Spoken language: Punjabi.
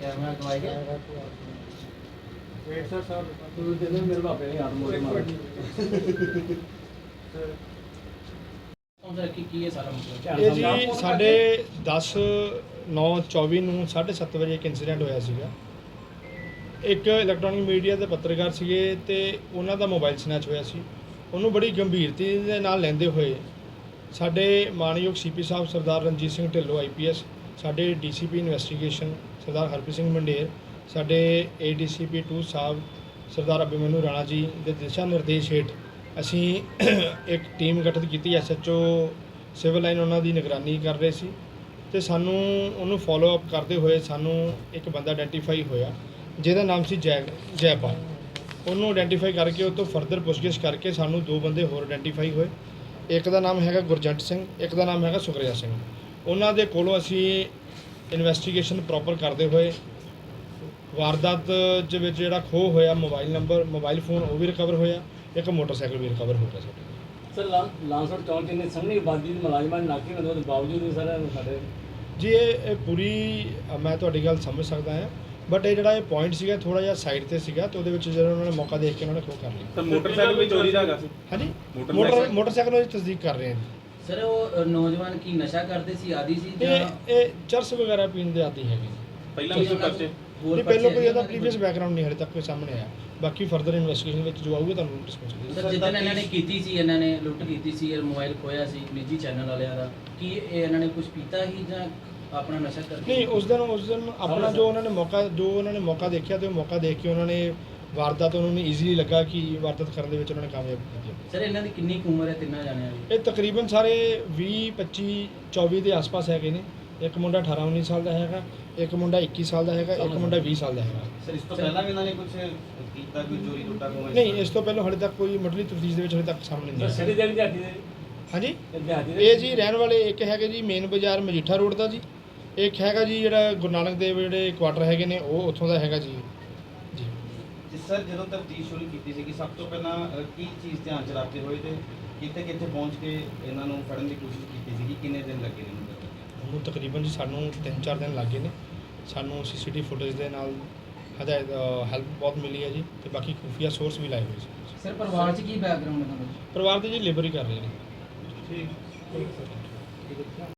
ਕੈਮਰਾ ਗਵਾਈ ਗਿਆ ਵੇਟ ਸਰ ਸਾਹਿਬ ਤੂੰ ਜਦੋਂ ਮੇਰੇ ਬਾਪੇ ਨੇ ਹੱਥ ਮੋੜੇ ਮਾਰੇ। ਉਹਦਾ ਕੀ ਕੀ ਹੈ ਸਾਰਾ ਮਸਲਾ ਇਹ ਜੀ ਸਾਡੇ 10 9 24 ਨੂੰ 7:30 ਵਜੇ ਇੱਕ ਇਨਸੀਡੈਂਟ ਹੋਇਆ ਸੀਗਾ। ਇੱਕ ਇਲੈਕਟ੍ਰੋਨਿਕ ਮੀਡੀਆ ਦੇ ਪੱਤਰਕਾਰ ਸੀਗੇ ਤੇ ਉਹਨਾਂ ਦਾ ਮੋਬਾਈਲ ਸਨੈਚ ਹੋਇਆ ਸੀ। ਉਹਨੂੰ ਬੜੀ ਗੰਭੀਰਤਾ ਦੇ ਨਾਲ ਲੈਂਦੇ ਹੋਏ ਸਾਡੇ ਮਾਨਯੋਗ ਸੀਪੀ ਸਾਹਿਬ ਸਰਦਾਰ ਰਣਜੀਤ ਸਿੰਘ ਢਿੱਲੋਂ ਆਈਪੀਐਸ ਸਾਡੇ ਡੀਸੀਪੀ ਇਨਵੈਸਟੀਗੇਸ਼ਨ ਸਰਦਾਰ ਹਰਪ੍ਰੀਤ ਸਿੰਘ ਮੰਡੇਰ, ਸਾਡੇ ਏਡੀਸੀਪੀ 2 ਸਾਹਿਬ ਸਰਦਾਰ ਅਭਿਮਨੂ ਰਾਣਾ ਜੀ ਦੇ ਦਿਸ਼ਾ ਨਿਰਦੇਸ਼ ਹੇਠ ਅਸੀਂ ਇੱਕ ਟੀਮ ਗਠਿਤ ਕੀਤੀ। ਐਸਐਚਓ ਸਿਵਲ ਲਾਈਨ ਉਹਨਾਂ ਦੀ ਨਿਗਰਾਨੀ ਕਰ ਰਹੇ ਸੀ ਤੇ ਸਾਨੂੰ ਉਹਨੂੰ ਫਾਲੋ ਅਪ ਕਰਦੇ ਹੋਏ ਸਾਨੂੰ ਇੱਕ ਬੰਦਾ ਆਇਡੈਂਟੀਫਾਈ ਹੋਇਆ ਜਿਹਦਾ ਨਾਮ ਸੀ ਜੈ, ਜੈਪਾਲ। ਉਹਨੂੰ ਆਇਡੈਂਟੀਫਾਈ ਕਰਕੇ ਉਹ ਤੋਂ ਫਰਦਰ ਪੁੱਛਗਿੱਛ ਕਰਕੇ ਸਾਨੂੰ ਦੋ ਬੰਦੇ ਹੋਰ ਆਇਡੈਂਟੀਫਾਈ ਹੋਏ। ਇੱਕ ਦਾ ਨਾਮ ਹੈਗਾ ਗੁਰਜੰਟ ਸਿੰਘ, ਇੱਕ ਦਾ ਨਾਮ ਹੈਗਾ ਸੁਖਰਿਆ ਸਿੰਘ। ਉਹਨਾਂ ਦੇ ਕੋਲੋਂ ਅਸੀਂ ਇਨਵੈਸਟੀਗੇਸ਼ਨ ਪ੍ਰੋਪਰ ਕਰਦੇ ਹੋਏ ਵਾਰਦਾਤ ਦੇ ਵਿੱਚ ਜਿਹੜਾ ਖੋਹ ਹੋਇਆ ਮੋਬਾਈਲ ਨੰਬਰ ਮੋਬਾਈਲ ਫੋਨ ਉਹ ਵੀ ਰਿਕਵਰ ਹੋਇਆ ਇੱਕ ਮੋਟਰਸਾਈਕਲ ਵੀ ਰਿਕਵਰ ਹੋ ਗਿਆ ਸਾਡੇ। ਸਰ ਲਾਂਸਰ ਚੌਂਕ ਕਿੰਨੇ ਸਾਹਮਣੇ ਆਬਾਦੀ ਦੇ ਮੁਲਾਜ਼ਮਾਂ ਨੇ ਨਾਕੇ ਬੰਦੇ ਦੇ ਬਾਵਜੂਦ ਵੀ ਸਰ ਸਾਡੇ ਜੀ ਇਹ ਇਹ ਪੂਰੀ ਮੈਂ ਤੁਹਾਡੀ ਗੱਲ ਸਮਝ ਸਕਦਾ ਹਾਂ ਬਟ ਇਹ ਜਿਹੜਾ ਇਹ ਪੁਆਇੰਟ ਸੀਗਾ ਥੋੜਾ ਜਿਹਾ ਸਾਈਡ ਤੇ ਸੀਗਾ ਤੇ ਉਹਦੇ ਵਿੱਚ ਜਦੋਂ ਉਹਨਾਂ ਨੇ ਮੌਕਾ ਦੇਖ ਕੇ ਉਹਨਾਂ ਨੇ ਖੋਹ ਕਰ ਲਈ। ਤਾਂ ਮੋਟਰਸਾਈਕਲ ਵੀ ਚੋਰੀ ਦਾ ਹੈਗਾ ਸੀ। ਹਾਂਜੀ? ਮੋਟਰਸਾਈਕਲ- ਮੋਟਰ ਮੋਟਰਸਾਈਕਲ ਦੀ ਤਸਦੀਕ ਕਰ ਰਹੇ ਹਾਂ ਜੀ। ਸਰ ਉਹ ਅ, ਨੌਜਵਾਨ ਕੀ ਨਸ਼ਾ ਕਰਦੇ ਸੀ ਆਦੀ ਸੀ ਜਾਂ ਇਹ ਇਹ ਚਰਸ ਵਗੈਰਾ ਪੀਣ ਦੇ ਆਦੀ ਹੈਗੇ ਪਹਿਲਾਂ ਵੀ ਕੋਈ ਪਰਚੇ? ਹੋਰ ਨਹੀਂ ਪਹਿਲਾਂ ਕੋਈ ਪਰਚੇ ਇਹਦਾ ਹੈਗੇ ਪ੍ਰੀਵੀਅਸ ਬੈਕਗ੍ਰਾਉਂਡ ਨਹੀਂ ਹਲੇ ਤੱਕ ਕੋਈ ਸਾਹਮਣੇ ਆਇਆ। ਬਾਕੀ ਫਰਦਰ ਇਨਵੈਸਟੀਗੇਸ਼ਨ ਵਿੱਚ ਜੋ ਆਊਗਾ ਤੁਹਾਨੂੰ ਡਿਸਕਸ ਕਰਾਂਗੇ। ਸਰ ਜਿੱਦਣ ਇਹਨਾਂ ਨੇ ਕੀਤੀ ਸੀ ਇਹਨਾਂ ਨੇ ਲੁੱਟ ਕੀਤੀ ਸੀ ਇਹ ਮੋਬਾਈਲ ਖੋਇਆ ਸੀ ਨਿੱਜੀ ਚੈਨਲ ਵਾਲਿਆਂ ਦਾ ਕੀ ਇਹ ਇਹਨਾਂ ਨੇ ਕੁਝ ਪੀਤਾ ਹੀ ਜਾਂ ਆਪਣਾ ਨਸ਼ਾ ਕਰਕੇ? ਨਹੀਂ ਉਸ ਦਿਨ ਉਸ ਦਿਨ ਆਪਣਾ ਜੋ ਉਹਨਾਂ ਨੇ ਮੌਕਾ ਜੋ ਉਹਨਾਂ ਨੇ ਮੌਕਾ ਦੇਖਿਆ ਤੇ ਉਹ ਮੌਕਾ ਦੇਖ ਕੇ ਉਹਨਾਂ ਨੇ ਵਾਰਦਾਤ ਉਹਨਾਂ ਨੂੰ ਈਜ਼ੀਲੀ ਲੱਗਾ ਕਿ ਵਾਰਦਾਤ ਕਰਨ ਦੇ ਵਿੱਚ ਉਹਨਾਂ ਨੇ ਕਾਮਯਾਬ ਕੀਤੀ ਸਰ ਇਹਨਾਂ ਦੀ ਕਿੰਨੀ ਕੁ ਉਮਰ ਹੈ? ਤਿੰਨਾਂ ਜਾਣਿਆਂ ਦੀ? ਇਹ ਤਕਰੀਬਨ ਸਾਰੇ 20 25 24 ਦੇ ਆਸ-ਪਾਸ ਹੈਗੇ ਨੇ। ਇੱਕ ਮੁੰਡਾ 18 19 ਸਾਲ ਦਾ ਹੈਗਾ ਇੱਕ ਮੁੰਡਾ 21 ਸਾਲ ਦਾ ਹੈਗਾ ਇੱਕ ਮੁੰਡਾ 20 ਸਾਲ ਦਾ ਹੈਗਾ। ਸਰ ਇਸ ਤੋਂ ਪਹਿਲਾਂ ਵੀ ਇਹਨਾਂ ਨੇ ਕੁਝ ਕੀਤਾ ਕੋਈ ਚੋਰੀ ਲੁੱਟਾ ਕੋਈ ਨਹੀਂ ਇਸ ਤੋਂ ਪਹਿਲਾਂ ਹਲੇ ਤੱਕ ਕੋਈ ਮੁੱਢਲੀ ਤਫਤੀਸ਼ ਦੇ ਵਿੱਚ ਹਲੇ ਤੱਕ ਸਾਹਮਣੇ ਨਹੀਂ ਸਰ ਆਇਆ ਦੇ ਦਿਹਾੜੀ ਦੇ ਹਾਂਜੀ ਇਹ ਜੀ ਰਹਿਣ ਵਾਲੇ ਇੱਕ ਹੈਗੇ ਜੀ ਮੇਨ ਬਾਜ਼ਾਰ ਮਜੀਠਾ ਰੋਡ ਦਾ ਜੀ। ਇੱਕ ਹੈਗਾ ਜੀ ਜਿਹੜਾ ਗੁਰੂ ਨਾਨਕ ਦੇਵ ਜਿਹੜੇ ਕੁਆਟਰ ਹੈਗੇ ਨੇ ਉਹ ਉੱਥੋਂ ਦਾ ਹੈਗਾ ਜੀ। ਜਿਸ ਸਰ ਜਦੋਂ ਤਫਤੀਸ਼ ਸ਼ੁਰੂ ਕੀਤੀ ਸੀ ਕਿ ਸਭ ਤੋਂ ਪਹਿਲਾਂ ਕੀ ਚੀਜ਼ ਧਿਆਨ ਚ ਰੱਖਦੇ ਹੋਏ ਤੇ ਕਿੱਥੇ ਕਿੱਥੇ ਪਹੁੰਚ ਕੇ ਇਹਨਾਂ ਨੂੰ ਫੜਨ ਦੀ ਕੋਸ਼ਿਸ਼ ਕੀਤੀ ਸੀ ਕਿ ਕਿੰਨੇ ਦਿਨ ਲੱਗੇ ਨੇ ਉਹਨੂੰ ਤਕਰੀਬਨ ਜੀ ਸਾਨੂੰ 3-4 ਦਿਨ ਲੱਗੇ ਨੇ। ਸਾਨੂੰ ਸੀਸੀਟੀਵੀ ਫੁਟੇਜ ਦੇ ਨਾਲ ਹਦਾਇਤ ਹੈਲਪ ਬਹੁਤ ਮਿਲੀ ਹੈ ਜੀ ਤੇ ਬਾਕੀ ਖੁਫੀਆ ਸੋਰਸ ਵੀ ਲਾਏ ਹੋਏ ਸੀ। ਸਰ ਪਰਿਵਾਰ 'ਚ ਕੀ ਬੈਕਗ੍ਰਾਉਂਡ ਹੈ ਤੁਹਾਡਾ ਪਰਿਵਾਰ ਦੇ ਜੀ ਲੇਬਰ ਹੀ ਕਰ ਰਹੇ ਨੇ। ਠੀਕ।